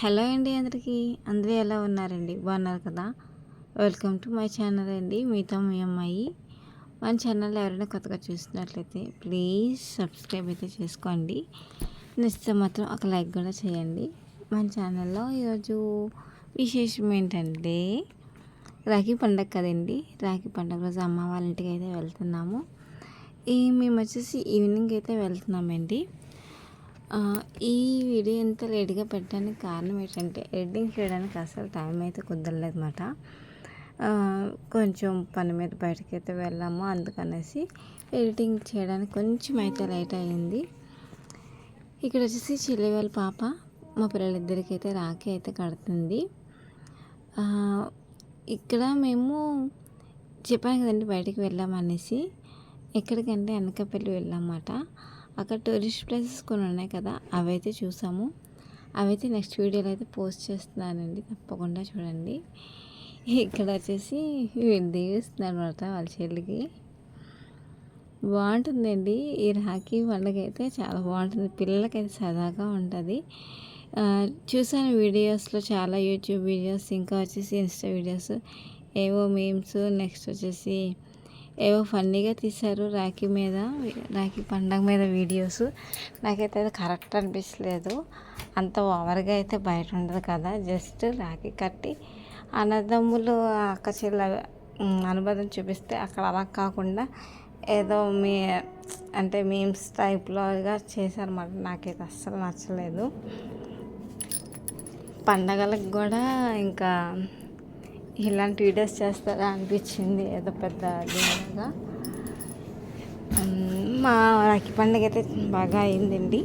Hello అండి అందరికీ. అందరూ ఎలా ఉన్నారండి? బాగున్నారు కదా? వెల్కమ్ టు మై ఛానల్ అండి. మీతో మీ అమ్మాయి. మన ఛానల్ ఎవరైనా కొత్తగా చూసినట్లయితే ప్లీజ్ సబ్స్క్రైబ్ అయితే చేసుకోండి. నచ్చితే మాత్రం ఒక లైక్ కూడా చేయండి. మన ఛానల్లో ఈరోజు విశేషం ఏంటంటే రాఖీ పండగ కదండి. రాఖీ పండగ రోజు అమ్మ వాళ్ళ ఇంటికి అయితే వెళ్తున్నాము. ఈ మేము వచ్చేసి ఈవినింగ్ అయితే వెళ్తున్నామండి. ఈ వీడియో ఇంత లేట్గా పెట్టడానికి కారణం ఏంటంటే ఎడిటింగ్ చేయడానికి అసలు టైం అయితే కుదరలేదు అనమాట కొంచెం పని మీద బయటకు అయితే వెళ్ళాము. అందుకనేసి ఎడిటింగ్ చేయడానికి కొంచెం అయితే లేట్ అయ్యింది. ఇక్కడ వచ్చేసి చెల్లి వాళ్ళ పాప మా పిల్లలిద్దరికి అయితే రాఖీ అయితే కడుతుంది. ఇక్కడ మేము చెప్పాను కదండి బయటికి వెళ్ళామనేసి ఎక్కడికంటే అనకాపల్లి వెళ్ళామన్నమాట. అక్కడ టూరిస్ట్ ప్లేసెస్ కొన్ని ఉన్నాయి కదా అవైతే చూసాము. అవైతే నెక్స్ట్ వీడియోలో అయితే పోస్ట్ చేస్తున్నానండి తప్పకుండా చూడండి. ఇక్కడ వచ్చేసి వీడు అనమాట వాళ్ళ చెల్లికి. బాగుంటుందండి ఈ రాఖీ పండుగ అయితే చాలా బాగుంటుంది పిల్లలకైతే సరదాగా ఉంటుంది. చూసాను వీడియోస్లో చాలా యూట్యూబ్ వీడియోస్ ఇంకా వచ్చేసి ఇన్స్టా వీడియోస్ ఏవో మీమ్స్ నెక్స్ట్ వచ్చేసి ఏవో ఫన్నీగా తీశారు రాఖీ మీద రాఖీ పండగ మీద వీడియోస్. నాకైతే అది కరెక్ట్ అనిపించలేదు. అంత ఓవర్గా అయితే బయట ఉండదు కదా జస్ట్ రాఖీ కట్టి అన్నదమ్ములు అక్క చెల్ల అనుబంధం చూపిస్తే అక్కడ అలా కాకుండా ఏదో మీ అంటే మీమ్స్ టైప్లోగా చేశారన్నమాట. నాకైతే అస్సలు నచ్చలేదు. పండగలకు కూడా ఇంకా ఇలాంటి వీడియోస్ చేస్తారా అనిపించింది ఏదో పెద్ద దీనిగా మా రాఖీ పండుగ అయితే బాగా అయిందండి.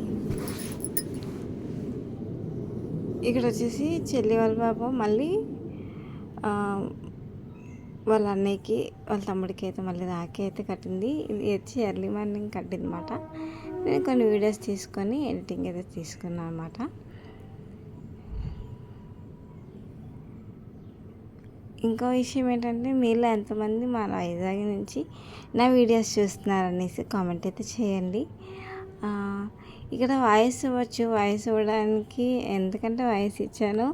ఇక్కడ వచ్చేసి చెల్లి వాళ్ళ బాబు మళ్ళీ వాళ్ళ అన్నయ్యకి వాళ్ళ తమ్ముడికి అయితే మళ్ళీ రాఖీ అయితే కట్టింది. ఇది వచ్చి ఎర్లీ మార్నింగ్ కట్టింది అనమాట నేను కొన్ని వీడియోస్ తీసుకొని ఎడిటింగ్ అయితే తీసుకున్నాను అనమాట ఇంకో విషయం ఏంటంటే మీలో ఎంతమంది మా వైజాగ్ నుంచి నా వీడియోస్ చూస్తున్నారనేసి కామెంట్ అయితే చేయండి. ఇక్కడ వాయిస్ ఇవ్వచ్చు. వాయిస్ ఇవ్వడానికి ఎందుకంటే వాయిస్ ఇచ్చాను.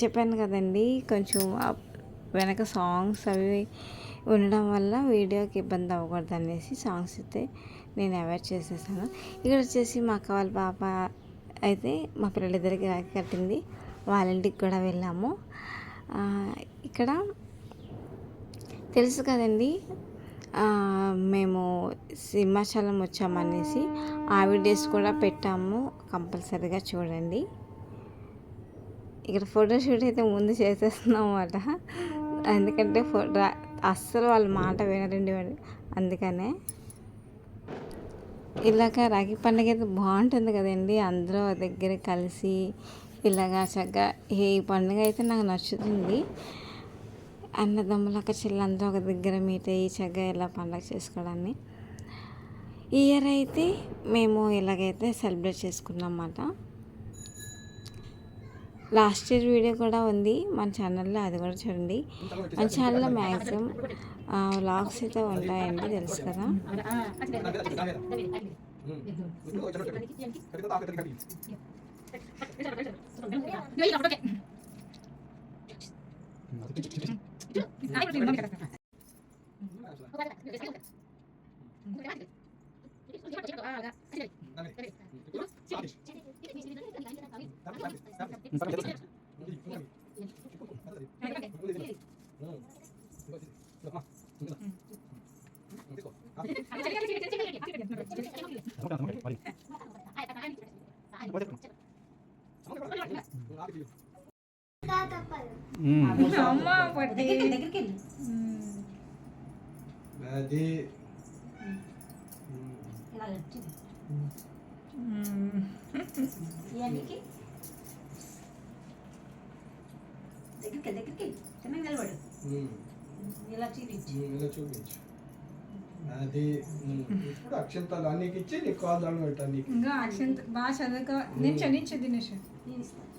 చెప్పాను కదండి కొంచెం వెనక సాంగ్స్ అవి ఉండడం వల్ల వీడియోకి ఇబ్బంది అవ్వకూడదు అనేసి సాంగ్స్ అయితే నేను అవాయిడ్ చేసేసాను. ఇక్కడ వచ్చేసి మా అక్క వాళ్ళ పాప అయితే మా పిల్లలిద్దరికి రాఖీ కట్టింది. వాళ్ళ ఇంటికి కూడా వెళ్ళాము. ఇక్కడ తెలుసు కదండి మేము సింహాచలం వచ్చామనేసి ఆవిడ డేస్ కూడా పెట్టాము కంపల్సరీగా చూడండి. ఇక్కడ ఫోటోషూట్ అయితే ముందు చేసేస్తున్నాం అన్నమాట. ఎందుకంటే ఫోటో అస్సలు వాళ్ళ మాట వినరండి అందుకనే ఇలాగ రాఖీ పండుగ అయితే బాగుంటుంది కదండి అందరూ దగ్గర కలిసి ఇలాగా చక్కగా ఈ పండుగ అయితే నాకు నచ్చుతుంది. అన్నదమ్ములక చెల్లందరూ ఒక దగ్గర మీట్ అయ్యి చక్కగా ఇలా పండుగ చేసుకోవడాన్ని. ఈ ఇయర్ అయితే మేము ఇలాగైతే సెలబ్రేట్ చేసుకున్నాం అన్నమాట లాస్ట్ ఇయర్ వీడియో కూడా ఉంది మన ఛానల్లో అది కూడా చూడండి. మన ఛానల్లో మ్యాక్సిమం వ్లాగ్స్ అయితే ఉంటాయండి తెలుసు కదా. Gracias. అది. దగ్గరికి దగ్గరికి చిన్నగా నిలబడు. ఇలా చూపించు. ఇలా చూపించు. అది ఇప్పుడు అక్షంతాలు అన్నికి ఇచ్చి నీకు కాల్ దండం పెట్టా నీకు ఇంకా అక్షంత్ బాగా చదువుకో. నేను చదివించు దినేష్. నేను ఇస్తాను.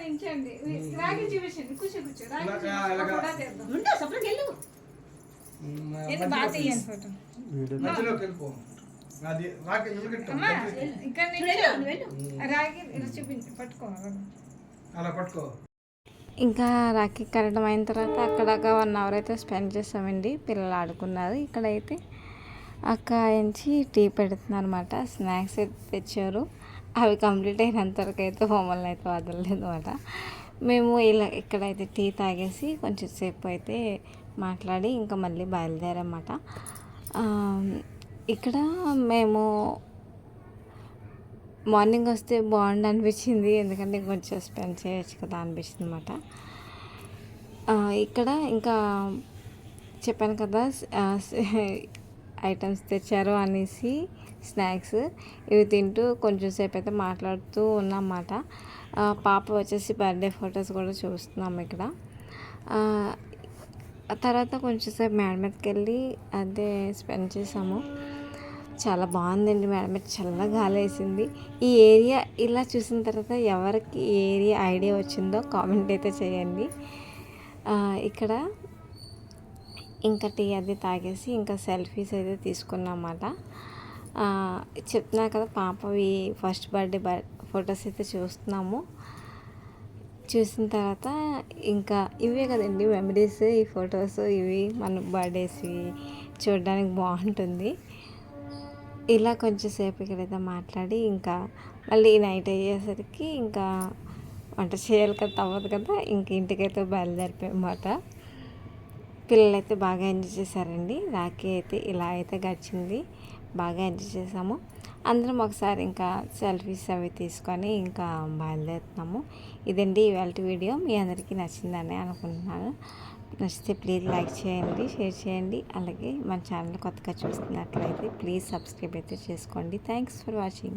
నించండి రాగి చూపించండి కూర్చో కూర్చో. ఉండు సపరేట్ వెళ్ళు ఇక్కడ చూపించి పట్టుకో అలా పట్టుకో ఇంకా రాఖీ కట్టడం అయిన తర్వాత అక్కడ వన్ అవర్ అయితే స్పెండ్ చేసామండి పిల్లలు ఆడుకున్నారు. ఇక్కడైతే అక్క నుంచి టీ పెడుతున్నారు అనమాట స్నాక్స్ అయితే తెచ్చారు. అవి కంప్లీట్ అయినంత వరకు అయితే మమ్మల్ని అయితే వదలలేదు అనమాట మేము ఇలా ఇక్కడైతే టీ తాగేసి కొంచెం సేపు అయితే మాట్లాడి ఇంకా మళ్ళీ బయలుదేరమాట ఇక్కడ మేము మార్నింగ్ వస్తే బాగుండు అనిపించింది. ఎందుకంటే కొంచెం స్పెండ్ చేయొచ్చు కదా అనిపించింది అనమాట ఇక్కడ ఇంకా చెప్పాను కదా ఐటమ్స్ తెచ్చారు అనేసి స్నాక్స్ ఇవి తింటూ కొంచెం సేపు అయితే మాట్లాడుతూ ఉన్నామాట పాప వచ్చేసి బర్త్డే ఫొటోస్ కూడా చూస్తున్నాం ఇక్కడ. తర్వాత కొంచెం సేపు మేడ మీదకి వెళ్ళి అదే స్పెండ్ చేసాము. చాలా బాగుందండి మేడం. చల్ల చల్లగా గాలి వేసింది ఈ ఏరియా ఇలా చూసిన తర్వాత ఎవరికి ఏరియా ఐడియా వచ్చిందో కామెంట్ అయితే చేయండి. ఇక్కడ ఇంకా టీ అది తాగేసి ఇంకా సెల్ఫీస్ అయితే తీసుకున్నామాట చెప్తున్నా కదా పాపవి ఫస్ట్ బర్త్డే బర్ ఫొటోస్ అయితే చూస్తున్నాము. చూసిన తర్వాత ఇంకా ఇవే కదండి మెమరీస్ ఈ ఫొటోస్ ఇవి మన బర్త్డేస్ చూడడానికి బాగుంటుంది. ఇలా కొంచెం సేపు ఇక్కడైతే మాట్లాడి ఇంకా మళ్ళీ నైట్ అయ్యేసరికి ఇంకా వంట చేయాలి కదా తవ్వదు కదా ఇంక ఇంటికైతే బయలుదేరిపోయామాట పిల్లలు అయితే బాగా ఎంజాయ్ చేశారండి. రాఖీ అయితే ఇలా అయితే గడిచింది. బాగా ఎంజాయ్ చేసాము అందరం ఒకసారి ఇంకా సెల్ఫీస్ అవి తీసుకొని ఇంకా బయలుదేరుతున్నాము. ఇదండి ఇవాళ వీడియో. మీ అందరికీ నచ్చిందని అనుకుంటున్నాను. నచ్చితే ప్లీజ్ లైక్ చేయండి షేర్ చేయండి. అలాగే మన ఛానల్ కొత్తగా చూస్తున్నట్లయితే ప్లీజ్ సబ్స్క్రైబ్ అయితే చేసుకోండి. Thanks for watching.